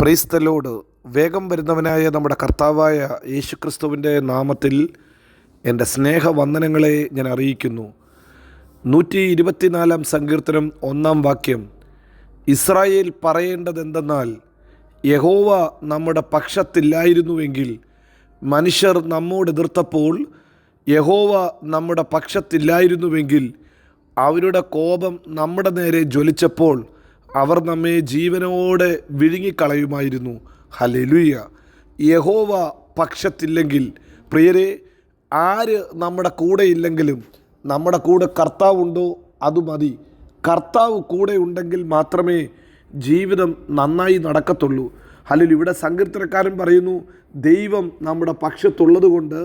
പ്രീസ്തലോട് വേഗം വരുന്നവനായ നമ്മുടെ കർത്താവായ യേശുക്രിസ്തുവിന്റെ നാമത്തിൽ എന്റെ സ്നേഹവന്ദനങ്ങളെ ഞാൻ അറിയിക്കുന്നു. നൂറ്റി ഇരുപത്തിനാലാം സങ്കീർത്തനം ഒന്നാം വാക്യം. ഇസ്രായേൽ പറയേണ്ടതെന്തെന്നാൽ യഹോവ നമ്മുടെ പക്ഷത്തില്ലായിരുന്നുവെങ്കിൽ മനുഷ്യർ നമ്മോട് എതിർത്തപ്പോൾ യഹോവ നമ്മുടെ പക്ഷത്തില്ലായിരുന്നുവെങ്കിൽ അവരുടെ കോപം നമ്മുടെ നേരെ ജ്വലിച്ചപ്പോൾ അവർ നമ്മെ ജീവനോടെ വിഴുങ്ങിക്കളയുമായിരുന്നു. ഹലലുയ്യ യഹോവ പക്ഷത്തില്ലെങ്കിൽ. പ്രിയരെ ആര് നമ്മുടെ കൂടെ ഇല്ലെങ്കിലും നമ്മുടെ കൂടെ കർത്താവുണ്ടോ അത് മതി. കർത്താവ് കൂടെ ഉണ്ടെങ്കിൽ മാത്രമേ ജീവിതം നന്നായി നടക്കത്തുള്ളൂ. അല്ലെങ്കിൽ ഇവിടെ സങ്കീർത്തനക്കാരൻ പറയുന്നു ദൈവം നമ്മുടെ പക്ഷത്തുള്ളത് കൊണ്ട്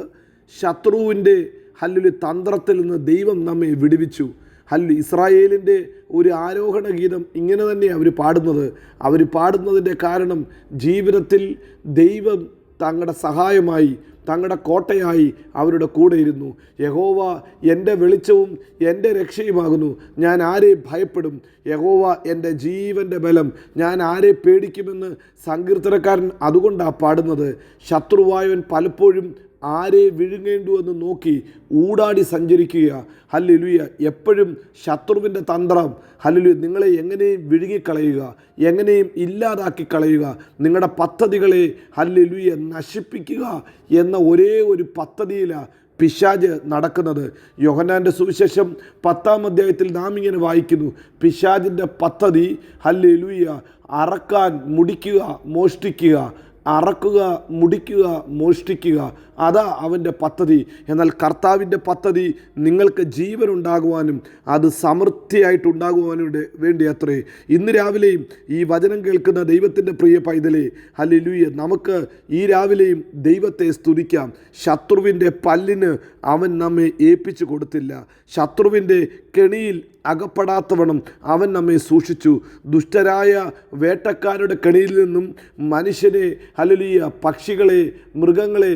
ശത്രുവിന്റെ ഹല്ലുലി തന്ത്രത്തിൽ നിന്ന് ദൈവം നമ്മെ വിടുവിച്ചു. ഹല്ലു ഇസ്രായേലിന്റെ ഒരു ആരോഹണ ഗീതം ഇങ്ങനെ തന്നെയാണ് അവർ പാടുന്നത്. അവർ പാടുന്നതിന്റെ കാരണം ജീവിതത്തിൽ ദൈവം തങ്ങളുടെ സഹായമായി തങ്ങളുടെ കോട്ടയായി അവരുടെ കൂടെ ഇരുന്നു. യഹോവ എന്റെ വെളിച്ചവും എന്റെ രക്ഷയുമാകുന്നു. ഞാൻ ആരെ ഭയപ്പെടും? യഹോവ എന്റെ ജീവന്റെ ബലം. ഞാൻ ആരെ പേടിക്കുമെന്ന് സങ്കീർത്തനക്കാരൻ അതുകൊണ്ടാണ് പാടുന്നത്. ശത്രുവായവൻ പലപ്പോഴും ആരെ വിഴുങ്ങേണ്ടു എന്ന് നോക്കി ഊടാടി സഞ്ചരിക്കുക. ഹല്ലുലുയ. എപ്പോഴും ശത്രുവിന്റെ തന്ത്രം. ഹല്ലുലു നിങ്ങളെ എങ്ങനെയും വിഴുങ്ങിക്കളയുക. എങ്ങനെയും ഇല്ലാതാക്കി കളയുക നിങ്ങളുടെ പദ്ധതികളെ ഹല്ലുലുയ നശിപ്പിക്കുക എന്ന ഒരേ ഒരു പദ്ധതിയിലാണ് പിശാജ് നടക്കുന്നത്. യോഹനാന്റെ സുവിശേഷം പത്താം അധ്യായത്തിൽ നാം ഇങ്ങനെ വായിക്കുന്നു. പിശാജിന്റെ പദ്ധതി ഹല്ലുലുയ അറക്കാൻ മുടിക്കുക മോഷ്ടിക്കുക. അറക്കുക മുടിക്കുക മോഷ്ടിക്കുക. അതാ അവന്റെ പദ്ധതി. എന്നാൽ കർത്താവിന്റെ പദ്ധതി നിങ്ങൾക്ക് ജീവൻ ഉണ്ടാകുവാനും അത് സമൃദ്ധിയായിട്ടുണ്ടാകുവാനും വേണ്ടി അത്രേ ഇന്ന് രാവിലെയും ഈ വചനം കേൾക്കുന്ന ദൈവത്തിന്റെ പ്രിയ പൈതലേ ഹല്ലേലൂയ. നമുക്ക് ഈ രാവിലെയും ദൈവത്തെ സ്തുതിക്കാം. ശത്രുവിന്റെ പല്ലിന് അവൻ നമ്മെ ഏൽപ്പിച്ചു കൊടുത്തില്ല. ശത്രുവിന്റെ കെണിയിൽ അകപ്പെടാത്തവണ്ണം അവൻ നമ്മെ സൂക്ഷിച്ചു. ദുഷ്ടരായ വേട്ടക്കാരുടെ കെണിയിൽ നിന്നും മനുഷ്യനെ ഹലലിയ പക്ഷികളെ മൃഗങ്ങളെ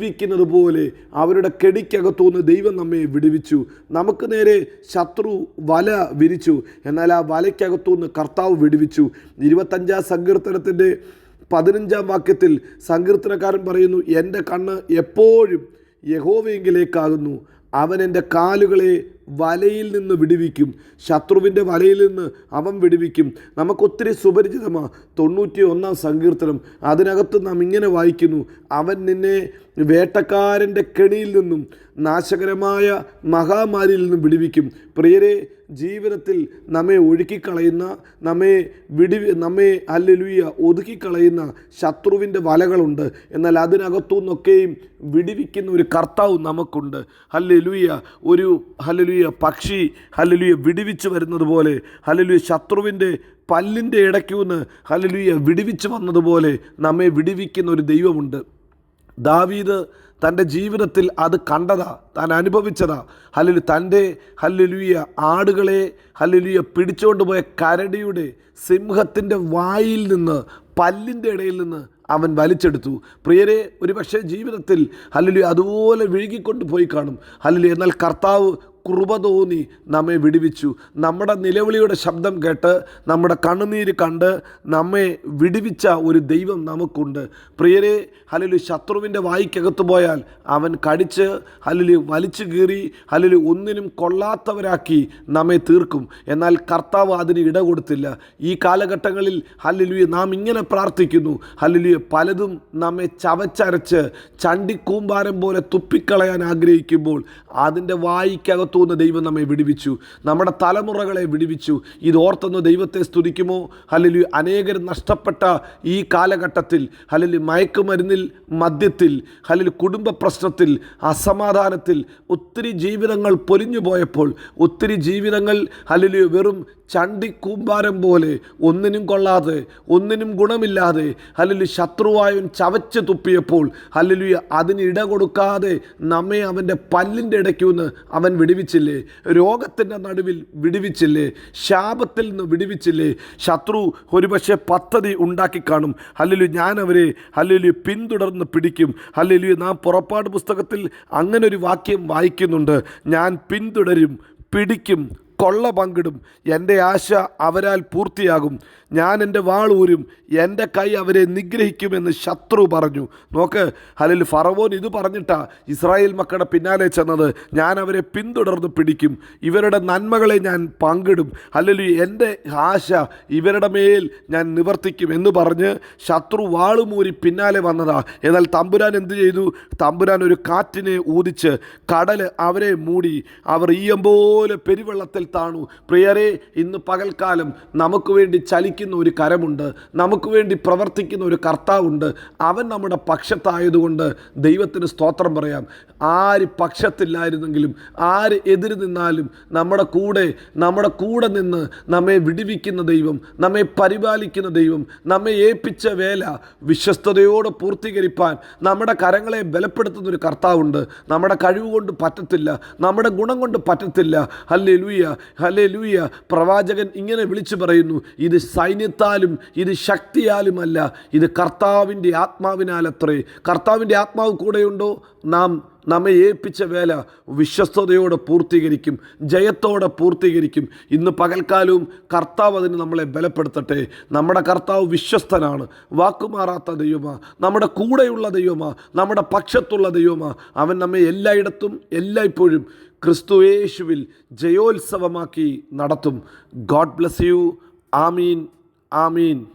വിടുവിക്കുന്നത് പോലെ അവരുടെ കെടിക്കകത്തുനിന്ന് ദൈവം നമ്മെ വിടുവിച്ചു. നമുക്ക് നേരെ ശത്രു വല വിരിച്ചു. എന്നാൽ ആ വലയ്ക്കകത്തുനിന്ന് കർത്താവ് വിടുവിച്ചു. ഇരുപത്തഞ്ചാം സങ്കീർത്തനത്തിന്റെ പതിനഞ്ചാം വാക്യത്തിൽ സങ്കീർത്തനക്കാരൻ പറയുന്നു എന്റെ കണ്ണ് എപ്പോഴും യഹോവയെങ്കിലേക്കാകുന്നു. അവൻ എന്റെ കാലുകളെ വലയിൽ നിന്ന് വിടുവിക്കും. ശത്രുവിന്റെ വലയിൽ നിന്ന് അവൻ വിടുവിക്കും. നമുക്കൊത്തിരി സുപരിചിതമാണ് തൊണ്ണൂറ്റി ഒന്നാം സങ്കീർത്തനം. അതിനകത്ത് നാം ഇങ്ങനെ വായിക്കുന്നു. അവൻ നിന്നെ വേട്ടക്കാരന്റെ കെണിയിൽ നിന്നും നാശകരമായ മഹാമാരിയിൽ നിന്നും വിടുവിക്കും. പ്രിയരെ ജീവിതത്തിൽ നമ്മെ ഒഴുക്കിക്കളയുന്ന നമ്മെ വിടി നമ്മെ അല്ലെലുയ ഒതുക്കിക്കളയുന്ന ശത്രുവിന്റെ വലകളുണ്ട്. എന്നാൽ അതിനകത്തു നിന്നൊക്കെയും വിടിവിക്കുന്ന ഒരു കർത്താവ് നമുക്കുണ്ട്. ഹല്ലെലുയ ഒരു ഹല്ലെലുയ്യ പക്ഷി ഹലലുയ വിടിവിച്ച് വരുന്നത് പോലെ ഹലലുയ ശത്രുവിന്റെ പല്ലിന്റെ ഇടയ്ക്കുന്ന് ഹലലുയ വിടിവിച്ച് വന്നതുപോലെ നമ്മെ വിടിവിക്കുന്ന ഒരു ദൈവമുണ്ട്. ദാവീദ് തന്റെ ജീവിതത്തിൽ അത് കണ്ടതാ താൻ അനുഭവിച്ചതാ. ഹല്ലുലു തന്റെ ഹല്ലുലുയ ആടുകളെ ഹല്ലുലുയ പിടിച്ചുകൊണ്ട് പോയ കരടിയുടെ സിംഹത്തിന്റെ വായിൽ നിന്ന് പല്ലിന്റെ ഇടയിൽ നിന്ന് അവൻ വലിച്ചെടുത്തു. പ്രിയരെ ഒരുപക്ഷെ ജീവിതത്തിൽ ഹല്ലുലു അതുപോലെ വിഴുകിക്കൊണ്ട് പോയി കാണും. ഹല്ലുലു എന്നാൽ കർത്താവ് കൃപ തോന്നി നമ്മെ വിടുവിച്ചു. നമ്മുടെ നിലവിളിയുടെ ശബ്ദം കേട്ട് നമ്മുടെ കണ്ണുനീര് കണ്ട് നമ്മെ വിടുവിച്ച ഒരു ദൈവം നമുക്കുണ്ട്. പ്രിയരെ ഹലിലു ശത്രുവിന്റെ വായിക്കകത്ത് പോയാൽ അവൻ കടിച്ച് ഹലിലു വലിച്ചു കീറി ഹലിലു ഒന്നിനും കൊള്ളാത്തവരാക്കി നമ്മെ തീർക്കും. എന്നാൽ കർത്താവ് അതിന് ഇട കൊടുത്തില്ല. ഈ കാലഘട്ടങ്ങളിൽ ഹല്ലുലു നാം ഇങ്ങനെ പ്രാർത്ഥിക്കുന്നു. ഹല്ലുലു പലതും നമ്മെ ചവച്ചരച്ച് ചണ്ടിക്കൂമ്പാരം പോലെ തുപ്പിക്കളയാൻ ആഗ്രഹിക്കുമ്പോൾ അതിന്റെ വായിക്കകത്ത് അകത്തുനിന്ന് ദൈവം നമ്മെ വിടുവിച്ചു. നമ്മുടെ തലമുറകളെ വിടുവിച്ചു. ഇത് ഓർത്തൊന്ന് ദൈവത്തെ സ്തുതിക്കുമോ? അല്ലെങ്കിൽ അനേകർ നഷ്ടപ്പെട്ട ഈ കാലഘട്ടത്തിൽ അല്ലെങ്കിൽ മയക്കുമരുന്നിൽ മദ്യത്തിൽ അല്ലെങ്കിൽ കുടുംബ പ്രശ്നത്തിൽ അസമാധാനത്തിൽ ഒത്തിരി ജീവിതങ്ങൾ പൊലിഞ്ഞു പോയപ്പോൾ ഒത്തിരി ജീവിതങ്ങൾ അല്ലെങ്കിൽ വെറും ചണ്ടിക്കൂമ്പാരം പോലെ ഒന്നിനും കൊള്ളാതെ ഒന്നിനും ഗുണമില്ലാതെ അല്ലെങ്കിൽ ശത്രുവായവൻ ചവച്ച് തുപ്പിയപ്പോൾ അല്ലെങ്കിൽ അതിന് ഇട കൊടുക്കാതെ നമ്മെ അവന്റെ പല്ലിന്റെ ഇടയ്ക്കുന്ന് അവൻ വിടുവിച്ചില്ലേ? രോഗത്തിന്റെ നടുവിൽ വിടുവിച്ചില്ലേ? ശാപത്തിൽ നിന്ന് വിടുവിച്ചില്ലേ? ശത്രു ഒരുപക്ഷെ പദ്ധതി ഉണ്ടാക്കി കാണും. അല്ലെങ്കിൽ ഞാൻ അവരെ അല്ലെങ്കിൽ പിന്തുടർന്ന് പിടിക്കും. അല്ലെങ്കിൽ നാം പുറപ്പാട് പുസ്തകത്തിൽ അങ്ങനെ ഒരു വാക്യം വായിക്കുന്നുണ്ട്. ഞാൻ പിന്തുടരും പിടിക്കും കൊള്ള പങ്കിടും. എന്റെ ആശ അവരാൽ പൂർത്തിയാകും. ഞാൻ എന്റെ വാളൂരും എന്റെ കൈ അവരെ നിഗ്രഹിക്കുമെന്ന് ശത്രു പറഞ്ഞു. നോക്ക് ഹലിൽ ഫറവോൻ ഇത് പറഞ്ഞിട്ടാ ഇസ്രായേൽ മക്കളുടെ പിന്നാലെ ചെന്നത്. ഞാൻ അവരെ പിന്തുടർന്ന് പിടിക്കും. ഇവരുടെ നന്മകളെ ഞാൻ പങ്കിടും. അല്ലെങ്കിൽ എന്റെ ആശ ഇവരുടെ മേൽ ഞാൻ നിവർത്തിക്കും എന്ന് പറഞ്ഞ് ശത്രു വാളുമൂരി പിന്നാലെ വന്നതാ. എന്നാൽ തമ്പുരാൻ എന്ത് ചെയ്തു? തമ്പുരാൻ ഒരു കാറ്റിനെ ഊതിച്ച് കടൽ അവരെ മൂടി. അവർ ഈയം പോലെ പെരുവെള്ളത്തിൽ താണു. പ്രിയരെ ഇന്ന് പകൽക്കാലം നമുക്ക് വേണ്ടി ചലിക്കുന്ന ഒരു കരമുണ്ട്. നമുക്ക് വേണ്ടി പ്രവർത്തിക്കുന്ന ഒരു കർത്താവുണ്ട്. അവൻ നമ്മുടെ പക്ഷത്തായതുകൊണ്ട് ദൈവത്തിന് സ്തോത്രം പറയാം. ആര് പക്ഷത്തില്ലായിരുന്നെങ്കിലും ആര് എതിര് നിന്നാലും നമ്മുടെ കൂടെ നമ്മുടെ കൂടെ നിന്ന് നമ്മെ വിടിവിക്കുന്ന ദൈവം നമ്മെ പരിപാലിക്കുന്ന ദൈവം നമ്മെ ഏൽപ്പിച്ച വേല വിശ്വസ്തയോടെ പൂർത്തീകരിപ്പാൻ നമ്മുടെ കരങ്ങളെ ബലപ്പെടുത്തുന്ന ഒരു കർത്താവുണ്ട്. നമ്മുടെ കഴിവ് കൊണ്ട് പറ്റത്തില്ല നമ്മുടെ ഗുണം കൊണ്ട് പറ്റത്തില്ല. അല്ലെ ലൂയ ഹല്ലേ ലൂയ പ്രവാചകൻ ഇങ്ങനെ വിളിച്ചു പറയുന്നു ഇത് സൈന്യത്താലും ഇത് ശക്തിയാലുമല്ല ഇത് കർത്താവിന്റെ ആത്മാവിനാലത്രേ. കർത്താവിന്റെ ആത്മാവ് കൂടെയുണ്ടോ? നാം നമ്മെ ഏൽപ്പിച്ച വേല വിശ്വസ്തയോടെ പൂർത്തീകരിക്കും ജയത്തോടെ പൂർത്തീകരിക്കും. ഇന്ന് പകൽക്കാലവും കർത്താവ് അതിന് നമ്മളെ ബലപ്പെടുത്തട്ടെ. നമ്മുടെ കർത്താവ് വിശ്വസ്തനാണ്. വാക്കുമാറാത്ത ദൈവമാ നമ്മുടെ കൂടെയുള്ള ദൈവമാ നമ്മുടെ പക്ഷത്തുള്ള ദൈവമാ. അവൻ നമ്മെ എല്ലായിടത്തും എല്ലായ്പ്പോഴും ക്രിസ്തുയേശുവിൽ ജയോത്സവമാക്കി നടത്തും. God bless you. Amin. Amin.